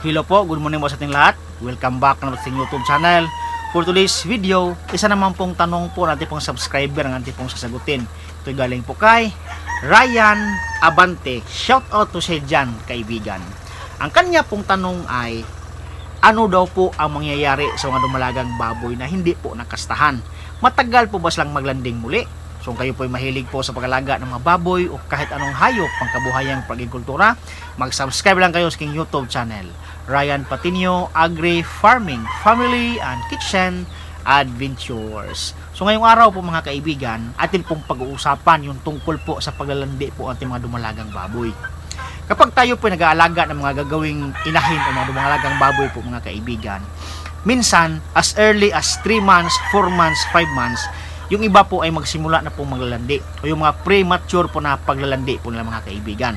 Hello po, good morning po sa ating lahat. Welcome back na sa YouTube channel. For today's video, isa naman pong tanong po natin pong subscriber ang ating pong sasagutin. Ito galing po kay Ryan Abante. Shout out to siya dyan, kaibigan. Ang kanya pong tanong ay, ano daw po ang mangyayari sa mga dumalagang baboy na hindi po nakastahan? Matagal po ba silang maglanding muli? So kayo po ay mahilig po sa pag-alaga ng mga baboy o kahit anong hayop pangkabuhayang pag-agrikultura, mag-subscribe lang kayo sa aking YouTube channel. Ryan Patinio Agri Farming, Family and Kitchen Adventures. So ngayong araw po mga kaibigan, atin pong pag-uusapan yung tungkol po sa paglalandi po ating mga dumalagang baboy. Kapag tayo po nag-aalaga ng mga gagawing inahin o mga dumalagang baboy po mga kaibigan, minsan as early as 3 months, 4 months, 5 months, yung iba po ay magsimula na pong maglalandi o yung mga premature po na paglalandi po nila mga kaibigan.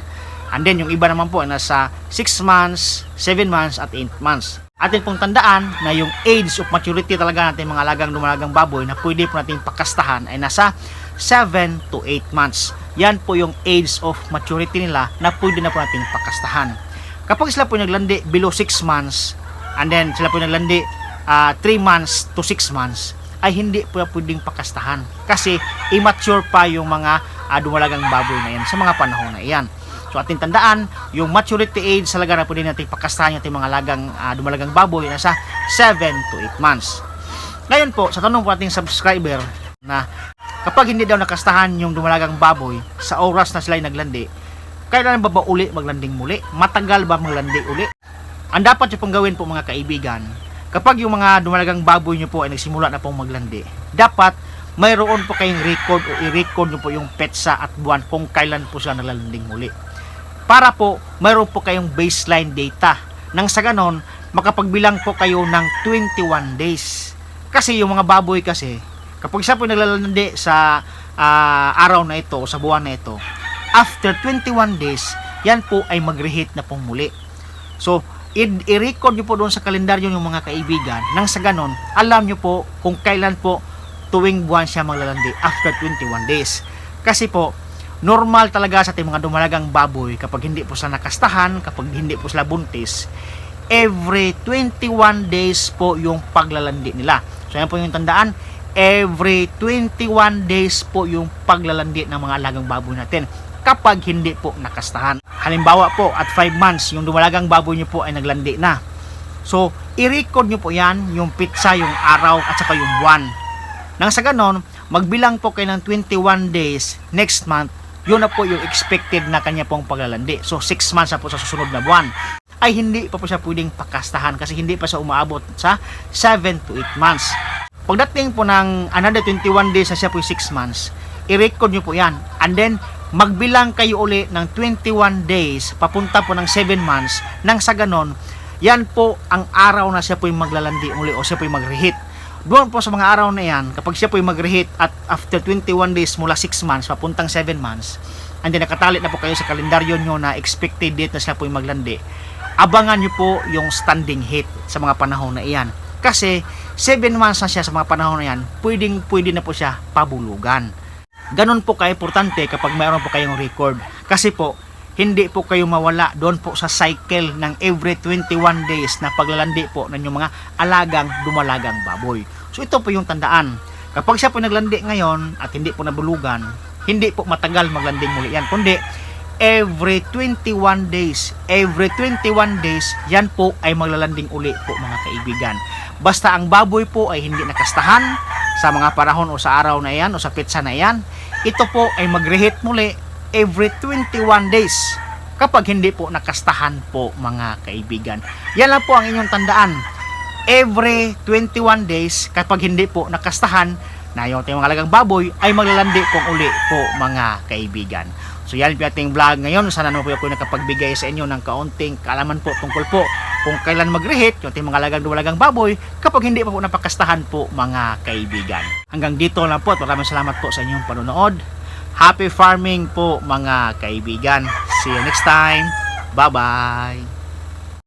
And then yung iba naman po ay nasa 6 months, 7 months at 8 months. Atin pong tandaan na yung age of maturity talaga natin mga alagang dumalagang baboy na pwede po natin pakastahan ay nasa 7 to 8 months. Yan po yung age of maturity nila na pwede na po natin pakastahan. Kapag sila po naglandi below 6 months and then sila po naglandi 3 months to 6 months ay hindi po pwedeng pakastahan kasi immature pa yung mga uh, dumalagang baboy na yan sa mga panahon na iyan. So ating tandaan, yung maturity age talaga na pwede natin pakastahan yung mga lagang uh, dumalagang baboy nasa 7 to 8 months. Ngayon po, sa tanong po ating subscriber na kapag hindi daw nakastahan yung dumalagang baboy sa oras na sila naglandi, kailan ba ba uli maglanding muli? Matagal ba maglandi uli? Ang dapat nyo pong gawin po mga kaibigan, kapag yung mga dumalagang baboy nyo po ay nagsimula na pong maglandi, dapat mayroon po kayong record o i-record nyo po yung petsa at buwan kung kailan po sila nalalanding muli. Para po, mayroon po kayong baseline data. Nang sa ganon, makapagbilang po kayo ng 21 days. Kasi yung mga baboy kasi, kapag siya po naglalandi sa ah, araw na ito, sa buwan na ito, after 21 days, yan po ay mag-reheat na pong muli. So, i-record nyo po doon sa kalendaryo ng mga kaibigan nang sa ganon, alam nyo po kung kailan po tuwing buwan siya maglalandi after 21 days. Kasi po, normal talaga sa ating mga dumalagang baboy kapag hindi po sila nakastahan, kapag hindi po sila buntis, every 21 days po yung paglalandi nila. So yan po yung tandaan, every 21 days po yung paglalandi ng mga alagang baboy natin kapag hindi po nakastahan. Halimbawa po, at 5 months, yung dumalagang baboy nyo po ay naglandi na. So, i-record nyo po yan, yung pizza, yung araw, at saka yung buwan. Nang sa ganon, magbilang po kayo ng 21 days next month, yun na po yung expected na kanya pong paglalandi. So, 6 months na po sa susunod na buwan ay hindi pa po siya pwedeng pakastahan kasi hindi pa siya umaabot sa 7 to 8 months. Pagdating po ng another 21 days na siya po 6 months, i-record nyo po yan. And then, magbilang kayo uli ng 21 days papunta po ng 7 months nang sa ganon, yan po ang araw na siya po yung maglalandi uli o siya po yung mag-reheat. Doon po sa mga araw na yan, kapag siya po yung mag-reheat at after 21 days mula 6 months papuntang 7 months, and then nakatali na po kayo sa kalendaryo nyo na expected date na siya po yung maglandi, abangan nyo po yung standing heat sa mga panahon na iyan. Kasi 7 months na siya sa mga panahon na yan, pwedeng pwede na po siya pabulugan. Ganon po ka-importante kapag mayroon po kayong record. Kasi po, hindi po kayo mawala doon po sa cycle ng every 21 days na paglalandi po ng mga alagang dumalagang baboy. So ito po yung tandaan. Kapag siya po naglandi ngayon at hindi po nabulugan, hindi po matagal maglanding muli yan. Kundi every 21 days, every 21 days, yan po ay maglalanding uli po mga kaibigan. Basta ang baboy po ay hindi nakastahan sa mga panahon o sa araw na yan o sa pitsa na yan, ito po ay mag-reheat muli every 21 days kapag hindi po nakastahan po mga kaibigan. Yan lang po ang inyong tandaan. Every 21 days kapag hindi po nakastahan na yung ating mga alagang baboy ay maglalandi kung uli po mga kaibigan. So yan po ating vlog ngayon. Sana naman po ako nakapagbigay sa inyo ng kaunting kaalaman po tungkol po kung kailan mag-reheat yung ating mga alagang dumalagang baboy kapag hindi pa po napakastahan po mga kaibigan. Hanggang dito lang po at maraming salamat po sa inyong panonood. Happy farming po mga kaibigan. See you next time. Bye-bye.